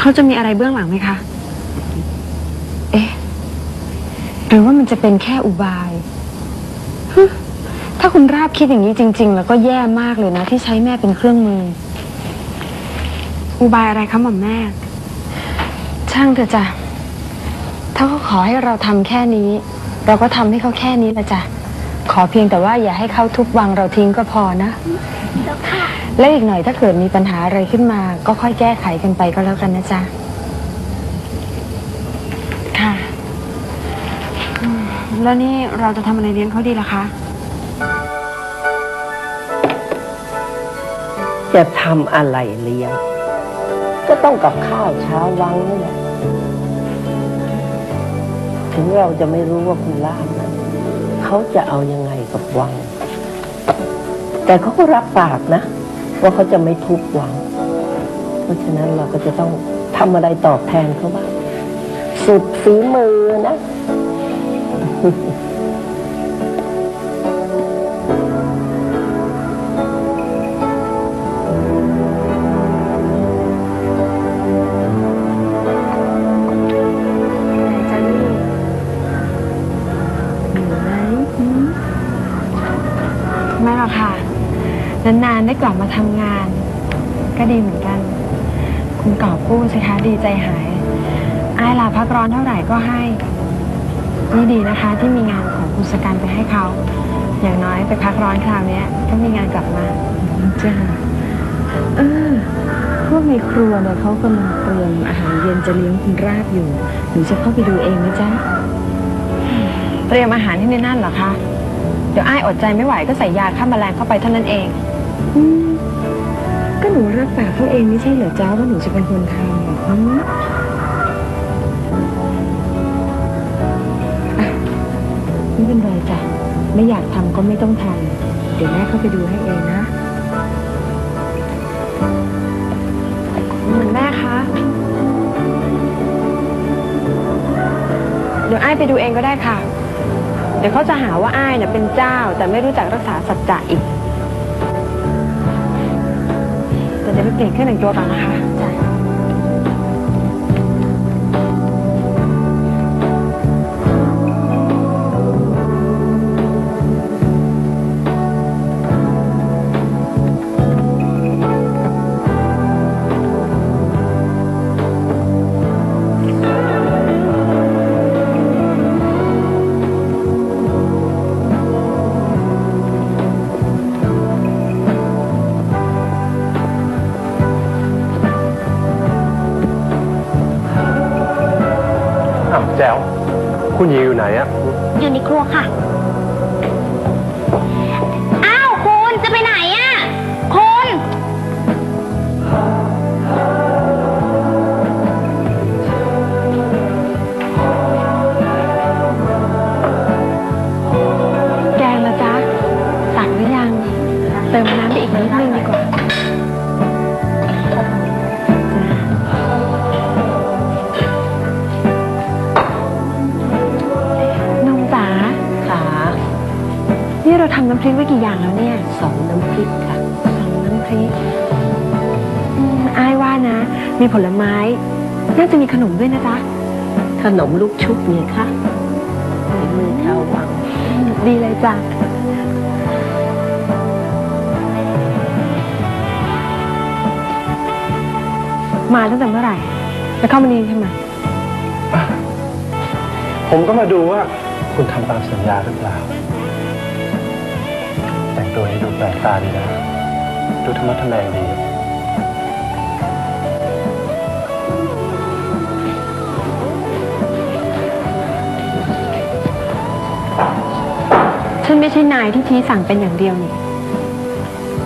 เขาจะมีอะไรเบื้องหลังไหมคะ เอ๊ะ หรือว่ามันจะเป็นแค่อุบายฮึถ้าคุณราบคิดอย่างนี้จริง ๆ แล้วก็แย่มากเลยนะ ที่ใช้แม่เป็นเครื่องมือ อุบายอะไรคะหม่อมแม่ ช่างเถอะจ้ะ ถ้าเขาขอให้เราทำแค่นี้ เราก็ทำให้เขาแค่นี้ละจ้ะ ขอเพียงแต่ว่าอย่าให้เขาทุบวังเราทิ้งก็พอนะ แล และอีกหน่อยถ้าเกิดมีปัญหาอะไรขึ้นมา ก็ค่อยแก้ไขกันไปก็แล้วกันนะจ๊ะ ค่ะ แล้วนี่เราจะทำอะไรเลี้ยงเขาดีล่ะคะ จะทำอะไรเลี้ยง ก็ต้องกับข้าวเช้าวังนี่แหละถึงเราจะไม่รู้ว่าคุณล่ามนะเขาจะเอายังไงกับวัง แต่เขาก็รับปากนะ ว่าเขาจะไม่ทุกข์หวัง เพราะฉะนั้นเราก็จะต้องทำอะไรตอบแทนเขาบ้างสุดฝีมือนะไหนจ๊ะ นานๆได้กลับมาทำงาน ก็ดีเหมือนกัน คุณกอบกู้สิคะดีใจหายอายลาพักร้อนเท่าไหร่ก็ให้ นี่ดีนะคะ ที่มีงานของคุณสกันไปให้เขา อย่างน้อยไปพักร้อนคราวนี้ก็มีงานกลับมาจ้าเออพวกในครัวเนี่ยเขากำลังเตรียมอาหารเย็นจะเลี้ยงคุณราบอยู่หนูจะเข้าไปดูเองนะจ๊ะเตรียมอาหารที่ในนั่นเหรอคะ เดี๋ยวอ้ายอดใจไม่ไหวก็ใส่ยาฆ่าแมลงเข้าไปเท่านั้นเอง อืมก็หนูรับปากเขาเองไม่ใช่เหรอจ้าว่าหนูจะเป็นคนทำหรอกอืมอะไม่เป็นไรจ้ะไม่อยากทำก็ไม่ต้องทำเดี๋ยวแม่เข้าไปดูให้เองนะเหมือนแม่คะเดี๋ยวไอ้ายไปดูเองก็ได้ค่ะ เดี๋ยวเขาจะหาว่าไอ้ายเนี่ยเป็นเจ้าแต่ไม่รู้จักรักษาสัจจะอีก เดี๋ยวไปเปลี่ยนเครื่องแต่งตัวก่อนนะคะ อ้าวแจ๋วคุณหญิงอยู่ไหนอะอยู่ในครัวค่ะำน้ำพริกไว้กี่อย่างแล้วเนี่ยสองน้ำพริกค่ะสองน้ำพริกอืมอ้ายว่านะ มีผลไม้ น่าจะมีขนมด้วยนะจ๊ะ ขนมลูกชุบเนี่ยค่ะฝีมือชาววัง ดีเลยจ้ะ มาตั้งแต่เมื่อไหร่ แล้วเข้ามานี่ทำไม ผมก็มาดูว่าคุณทำตามสัญญาหรือเปล่าแตัวให้ดูแปลกตาดีนะ ดูธรรมะทะแมงดี ฉันไม่ใช่นายที่ทีสั่งเป็นอย่างเดียวนี่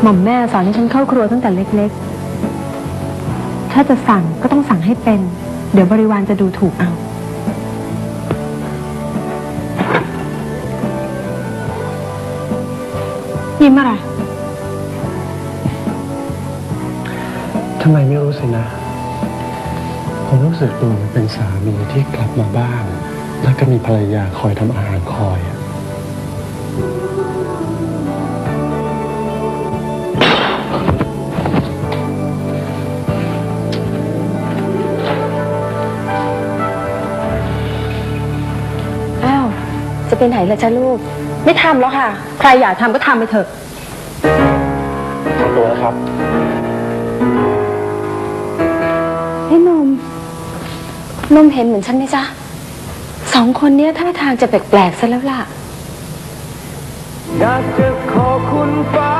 หม่อมแม่สอนให้ฉันเข้าครัวตั้งแต่เล็กๆ ถ้าจะสั่งก็ต้องสั่งให้เป็น เดี๋ยวบริวารจะดูถูกเอา ยิ้มอะไร ทำไมไม่รู้สินะ ผมรู้สึกตัวเป็นสามีที่กลับมาบ้าน แล้วก็มีภรรยาคอยทำอาหารคอยอะอ้าว จะเป็นไหนล่ะจ๊ะลูก ไม่ทำแล้วค่ะ ใครอยากทำก็ทำไปเถอะขอตัวนะครับให้นมนมเห็นเหมือนฉันไหมจ๊ะสองคนเนี้ยท่าทางจะแปลกๆซะแล้วล่ะ อยากจะขอคุณฟ้า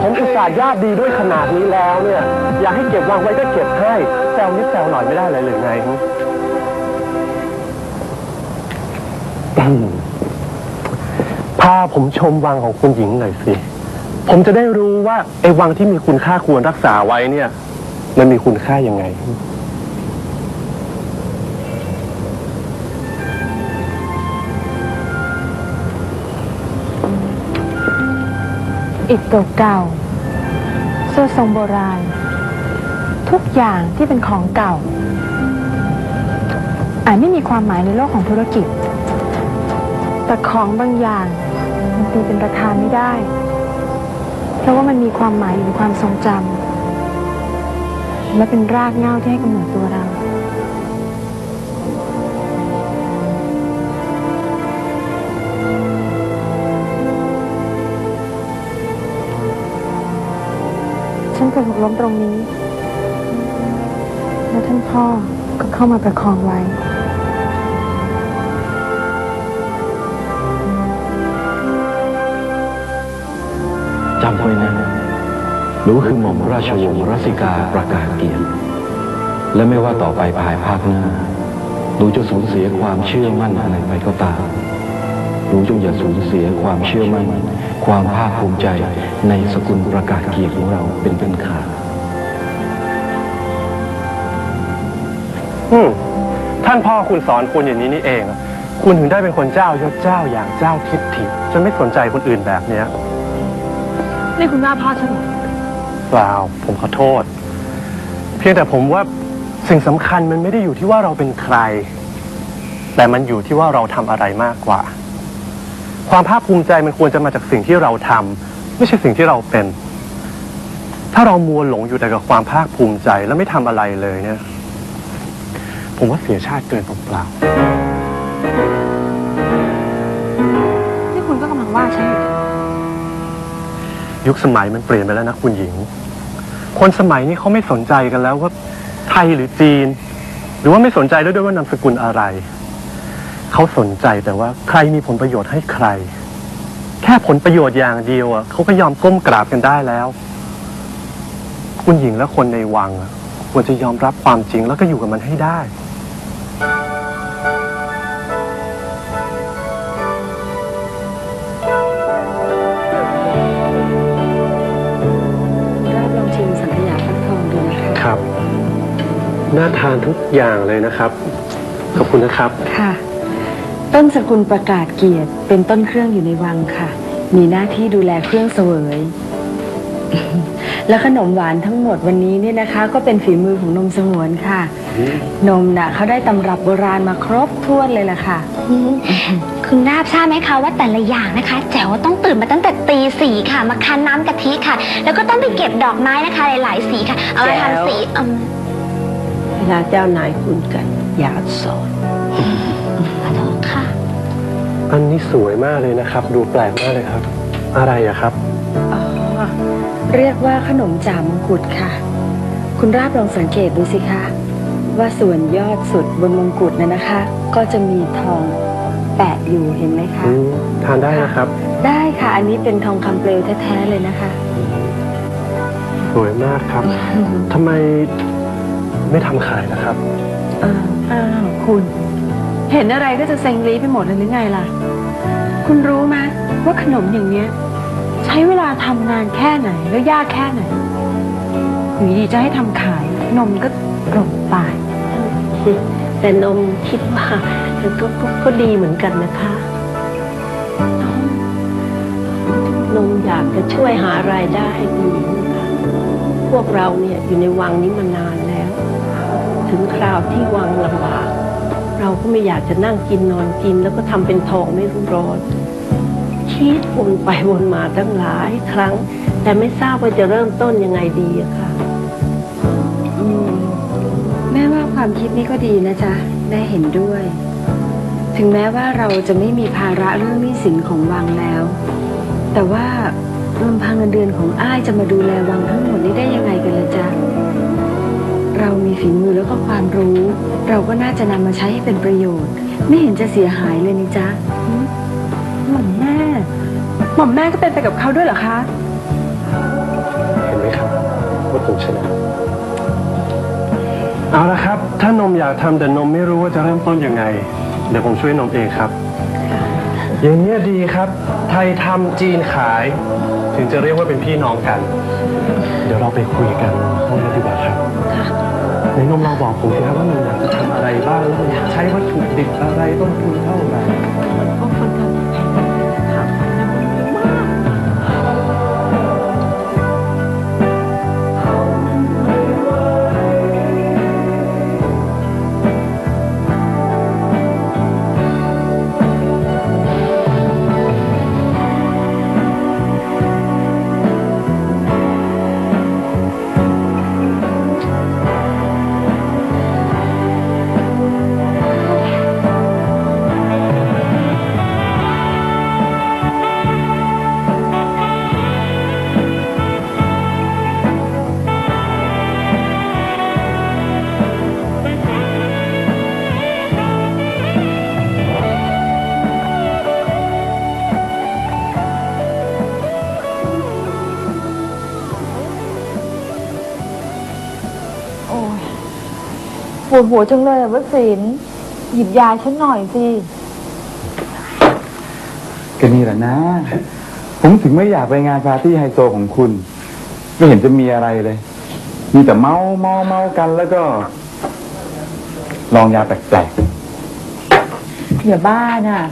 ผมอุตส่าห์ญาติดีด้วยขนาดนี้แล้วเนี่ย อยากให้เก็บวางไว้ก็เก็บให้แซวนิดแซวหน่อยไม่ได้เลยหรือไงฮึอืม พาผมชมวังของคุณหญิงหน่อยสิ ผมจะได้รู้ว่าไอ้วังที่มีคุณค่าควรรักษาไว้เนี่ย มันมีคุณค่ายังไง อิฐเก่าๆโซ่ทรงโบราณ ทุกอย่างที่เป็นของเก่าอาจไม่มีความหมายในโลกของธุรกิจ แต่ของบางอย่างมันตีเป็นราคาไม่ได้ เพราะว่ามันมีความหมายอยู่ในความทรงจำและเป็นรากเหง้าที่ให้กำเนิดตัวเราฉันเคยหกล้มตรงนี้ แล้วท่านพ่อก็เข้ามาประคองไว้ จำไว้นะหนูคือหม่อมราชวงศ์รัสิกาประกาศเกียรติ และไม่ว่าต่อไปภายภาคหน้าหนูจะสูญเสียความเชื่อมั่นอะไรไปก็ตามหนูจงอย่าสูญเสียความเชื่อมั่น ความภาคภูมิใจในสกุลประกาศเกียรติของเราเป็นเป็นขาดอืมท่านพ่อคุณสอนคุณอย่างนี้นี่เอง คุณถึงได้เป็นคนเจ้ายศเจ้าอย่างเจ้าทิฏฐิจนไม่สนใจคนอื่นแบบเนี้ย นี่คุณว่าพ่อฉันเหรอเปล่าผมขอโทษ เพียงแต่ผมว่าสิ่งสำคัญมันไม่ได้อยู่ที่ว่าเราเป็นใคร แต่มันอยู่ที่ว่าเราทำอะไรมากกว่า ความภาคภูมิใจมันควรจะมาจากสิ่งที่เราทำไม่ใช่สิ่งที่เราเป็น ถ้าเรามัวหลงอยู่แต่กับความภาคภูมิใจแล้วไม่ทำอะไรเลยเนี่ย ผมว่าเสียชาติเกินเปล่านี่คุณก็กำลังว่าฉันอยู่ ยุคสมัยมันเปลี่ยนไปแล้วนะคุณหญิง คนสมัยนี้เขาไม่สนใจกันแล้วว่าไทยหรือจีน หรือว่าไม่สนใจด้วยด้วยว่านามสกุลอะไร เขาสนใจแต่ว่าใครมีผลประโยชน์ให้ใคร แค่ผลประโยชน์อย่างเดียวอะเขาก็ยอมก้มกราบกันได้แล้ว คุณหญิงและคนในวังควรจะยอมรับความจริงแล้วก็อยู่กับมันให้ได้ น่าทานทุกอย่างเลยนะครับ ขอบคุณนะครับ ค่ะ ต้นสกุลประกาศเกียรติ เป็นต้นเครื่องอยู่ในวังค่ะ มีหน้าที่ดูแลเครื่องเสวย และขนมหวานทั้งหมดวันนี้เนี่ยนะคะ ก็เป็นฝีมือของนมสงวนค่ะ นมน่ะเขาได้ตำรับโบราณมาครบถ้วนเลยล่ะค่ะ คุณราบทราบไหมคะว่าแต่ละอย่างนะคะ แจ๋วต้องตื่นมาตั้งแต่ตีสี่ค่ะ มาคั้นน้ำกะทิค่ะ แล้วก็ต้องไปเก็บดอกไม้นะคะ หลายๆสีค่ะ เอามาแจ๋ว ทำสีอืมเว ลาเจ้านายคุณกันอย่าสอนขอโทษค่ะ อันนี้สวยมากเลยนะครับ ดูแปลกมากเลยครับ อะไรอะครับ อ๋อ เรียกว่าขนมจ่ามงกุฎค่ะ คุณราบลองสังเกตดูสิคะว่าส่วนยอดสุดบนมงกุฎน่ะนะคะ ก็จะมีทองแปะอยู่เห็นไหมคะอืมทานได้นะครับ ได้ค่ะ อันนี้เป็นทองคำเปลวแท้ๆเลยนะคะ สวยมากครับทำไม ไม่ทำขายนะครับ อ้าวอ้าวคุณ เห็นอะไรก็จะเซ็งรีไปหมดเลยหรือไงล่ะ คุณรู้ไหมว่าขนมอย่างเนี้ย ใช้เวลาทำนานแค่ไหนแล้วยากแค่ไหนอยู่ดีๆจะให้ทำขาย นมก็กลบตาย แต่นมคิดว่าก็ก็ก็ดีเหมือนกันนะคะนมอยากจะช่วยหารายได้ให้คุณหญิงนะคะพวกเราเนี่ยอยู่ในวังนี้มานานแล้ว ถึงคราวที่วังลำบาก เราก็ไม่อยากจะนั่งกินนอนกิน แล้วก็ทำเป็นทองไม่รู้ร้อนคิดวนไปวนมาตั้งหลายครั้ง แต่ไม่ทราบว่าจะเริ่มต้นยังไงดีอะค่ะแม่ว่าความคิดนี้ก็ดีนะจ๊ะแม่เห็นด้วย ถึงแม้ว่าเราจะไม่มีภาระเรื่องหนี้สินของวังแล้ว แต่ว่าลำพังเงินเดือนของอ้ายจะมาดูแลวังทั้งหมดนี้ได้ยังไงกันล่ะจ๊ะ เรามีฝีมือแล้วก็ความรู้ เราก็น่าจะนำมาใช้ให้เป็นประโยชน์ ไม่เห็นจะเสียหายเลยนี่จ๊ะหม่อมแม่ หม่อมแม่ก็เป็นไปกับเขาด้วยเหรอคะ เห็นไหมครับว่าผมชนะ เอาละครับ ถ้านมอยากทำแต่นมไม่รู้ว่าจะเริ่มต้นยังไง เดี๋ยวผมช่วยนมเองครับ อย่างนี้ยดีครับ ไทยทำจีนขาย ถึงจะเรียกว่าเป็นพี่น้องกัน เดี๋ยวเราไปคุยกันห้องนั้นดีกว่าครับ ในนมเราบอกผมสิครับว่ามันอยากจะทำอะไรบ้างแล้วมันใช้วัตถุดิบอะไรต้นทุนเท่าไหร่ วดหัวจังเลยอะวสินหยิบยาฉันหน่อยสิก็นี่แหละนะ ผมถึงไม่อยากไปงานปาร์ตี้ไฮโซของคุณ ไม่เห็นจะมีอะไรเลย มีแต่เมาเมาเมากันแล้วก็ ลองยาแปลกอย่าบ้าน่ะ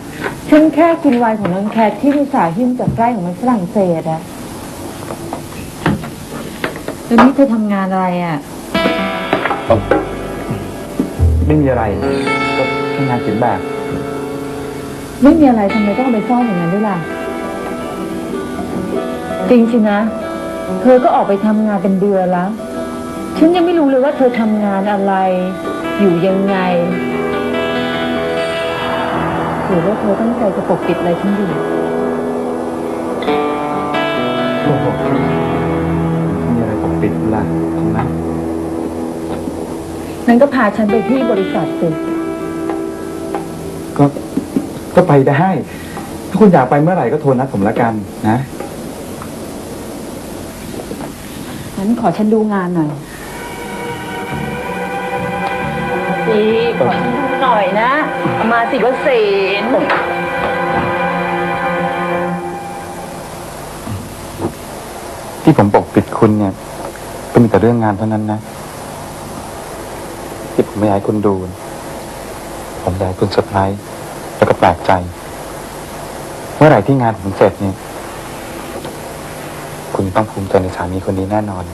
ฉันแค่กินไวน์ของน้องแคทที่มีสาหิ้มจากไร่ของมันฝรั่งเศสอะแล้วนี่เธอทำงานอะไรอะ ๆ ไม่มีอะไรก็ทำงานเขียนแบบ ไม่มีอะไรทำไมต้องเอาไปซ่อนอย่างนั้นด้วยล่ะ จริงสินะ เธอก็ออกไปทำงานเป็นเดือนแล้ว ฉันยังไม่รู้เลยว่าเธอทำงานอะไร อยู่ยังไงหรือว่าเธอตั้งใจจะปกปิดอะไรฉันอยู่ นั้นก็พาฉันไปที่บริษัทสิก็ก็ไปได้ ถ้าคุณอยากไปเมื่อไหร่ก็โทรนัดผมละกันนะงั้นขอฉันดูงานหน่อยสิขอฉันดูหน่อยนะเอามาสิวสินที่ผมปกปิดคุณเนี่ย ก็มีแต่เรื่องงานเท่านั้นนะที่ผม ไม่อยากให้คุณดู ผมอยากให้คุณเซอร์ไพรส์แล้วก็แปลกใจ เมื่อไหร่ที่งานผมเสร็จเนี่ย คุณต้องภูมิใจในสามีคนนี้แน่นอน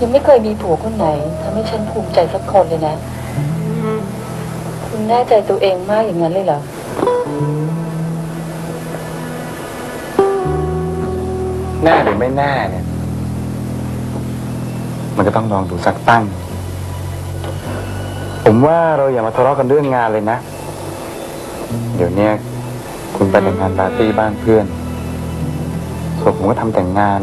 ยังไม่เคยมีผัวคนไหนทำให้ฉันภูมิใจสักคนเลยนะ คุณแน่ใจตัวเองมากอย่างนั้นเลยเหรอ แน่หรือไม่แน่เนี่ย มันก็ต้องลองดูสักตั้ง ผมว่าเราอย่ามาทะเลาะกันเรื่องงานเลยนะ เดี๋ยวเนี้ยคุณไปแต่งงานปาร์ตี้บ้านเพื่อนส่วนผมก็ทำแต่งงาน